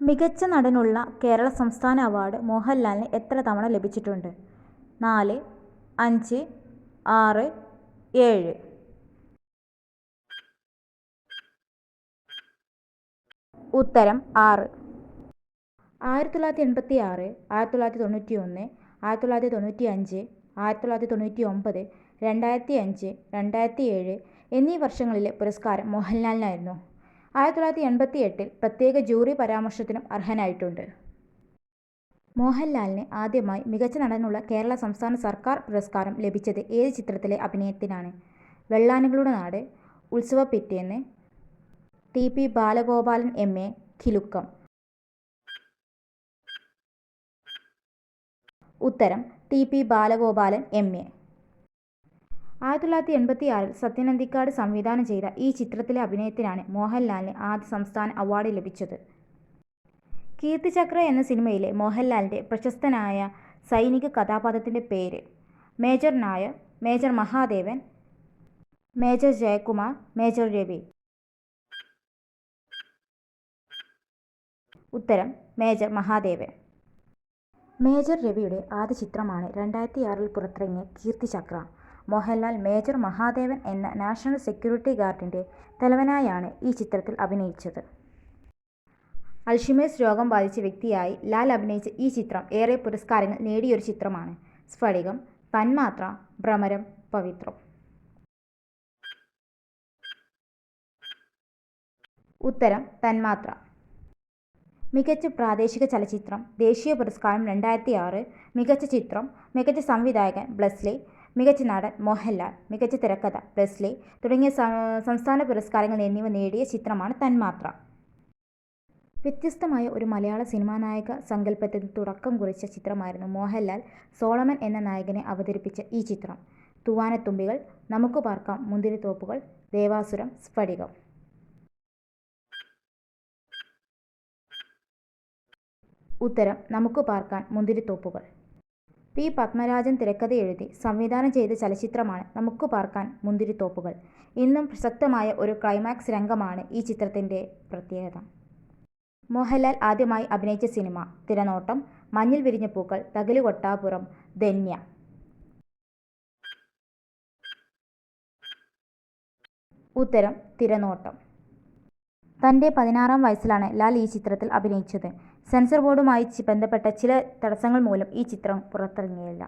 മികച്ച നടനുള്ള കേരള സംസ്ഥാന അവാർഡ് മോഹൻലാലിന് എത്ര തവണ ലഭിച്ചിട്ടുണ്ട്? നാല് അഞ്ച് ആറ് ഏഴ്. ഉത്തരം ആറ്. ആയിരത്തി തൊള്ളായിരത്തി എൺപത്തി ആറ് ആയിരത്തി തൊള്ളായിരത്തി തൊണ്ണൂറ്റി ഒന്ന് ആയിരത്തി തൊള്ളായിരത്തി തൊണ്ണൂറ്റി അഞ്ച് ആയിരത്തി തൊള്ളായിരത്തി തൊണ്ണൂറ്റി ഒമ്പത് രണ്ടായിരത്തി അഞ്ച് രണ്ടായിരത്തി ഏഴ് എന്നീ വർഷങ്ങളിലെ പുരസ്കാരം മോഹൻലാലിനായിരുന്നു. ആയിരത്തി തൊള്ളായിരത്തി എൺപത്തി എട്ടിൽ പ്രത്യേക ജൂറി പരാമർശത്തിനും അർഹനായിട്ടുണ്ട്. മോഹൻലാലിന് ആദ്യമായി മികച്ച നടനുള്ള കേരള സംസ്ഥാന സർക്കാർ പുരസ്കാരം ലഭിച്ചത് ഏത് ചിത്രത്തിലെ അഭിനയത്തിനാണ്? Vellanakalude Nadu Utsava Pittennu T P Balagopalan M. A. Kilukkam. ഉത്തരം T P Balagopalan M. A. ആയിരത്തി തൊള്ളായിരത്തി എൺപത്തി ആറിൽ സത്യനന്ദിക്കാട് സംവിധാനം ചെയ്ത ഈ ചിത്രത്തിലെ അഭിനയത്തിനാണ് മോഹൻലാലിന് ആദ്യ സംസ്ഥാന അവാർഡ് ലഭിച്ചത്. കീർത്തിചക്ര എന്ന സിനിമയിലെ മോഹൻലാലിന്റെ പ്രശസ്തനായ സൈനിക കഥാപാത്രത്തിന്റെ പേര് major Nair major Mahadevan major Jayakumar major Ravi. ഉത്തരം മേജർ മഹാദേവൻ. മേജർ രവിയുടെ ആദ്യ ചിത്രമാണ് രണ്ടായിരത്തി ആറിൽ പുറത്തിറങ്ങിയ കീർത്തിചക്ര മോഹൻലാൽ മേജർ മഹാദേവൻ എന്ന നാഷണൽ സെക്യൂരിറ്റി ഗാർഡിന്റെ തലവനായാണ് ഈ ചിത്രത്തിൽ അഭിനയിച്ചത്. അൽഷിമേഴ്സ് രോഗം ബാധിച്ച വ്യക്തിയായി ലാൽ അഭിനയിച്ച ഈ ചിത്രം ഏറെ പുരസ്കാരങ്ങൾ നേടിയൊരു ചിത്രമാണ്. സ്ഫടികം തന്മാത്ര ഭ്രമരം പവിത്രം. ഉത്തരം തന്മാത്ര. മികച്ച പ്രാദേശിക ചലച്ചിത്രം ദേശീയ പുരസ്കാരം രണ്ടായിരത്തി ആറ് മികച്ച ചിത്രം മികച്ച സംവിധായകൻ ബ്ലസ്ലി മികച്ച നടൻ മോഹൻലാൽ മികച്ച തിരക്കഥ ബ്രസ്ലി തുടങ്ങിയ സംസ്ഥാന പുരസ്കാരങ്ങൾ എന്നിവ നേടിയ ചിത്രമാണ് തന്മാത്ര. വ്യത്യസ്തമായ ഒരു മലയാള സിനിമാ നായക സങ്കല്പത്തിന് തുടക്കം കുറിച്ച ചിത്രമായിരുന്നു മോഹൻലാൽ സോളമൻ എന്ന നായകനെ അവതരിപ്പിച്ച ഈ ചിത്രം. തൂവാനത്തുമ്പികൾ നമുക്ക് പാർക്കാം മുന്തിരിത്തോപ്പുകൾ ദേവാസുരം സ്ഫടികം. ഉത്തരം നമുക്ക് പാർക്കാൻ മുന്തിരിത്തോപ്പുകൾ പി. പത്മരാജൻ തിരക്കഥ എഴുതി സംവിധാനം ചെയ്ത ചലച്ചിത്രമാണ് നമുക്ക് പാർക്കാൻ മുന്തിരിത്തോപ്പുകൾ. ഇന്നും പ്രസക്തമായ ഒരു ക്ലൈമാക്സ് രംഗമാണ് ഈ ചിത്രത്തിന്റെ പ്രത്യേകത. മോഹൻലാൽ ആദ്യമായി അഭിനയിച്ച സിനിമ തിരനോട്ടം മഞ്ഞിൽ വിരിഞ്ഞ പൂക്കൾ തകിലു കൊട്ടാപുരം ധന്യ. ഉത്തരം തിരനോട്ടം. തന്റെ പതിനാറാം വയസ്സിലാണ് ലാൽ ഈ ചിത്രത്തിൽ അഭിനയിച്ചത്. സെൻസർ ബോർഡുമായി ബന്ധപ്പെട്ട ചില തടസ്സങ്ങൾ മൂലം ഈ ചിത്രം പുറത്തിറങ്ങിയില്ല.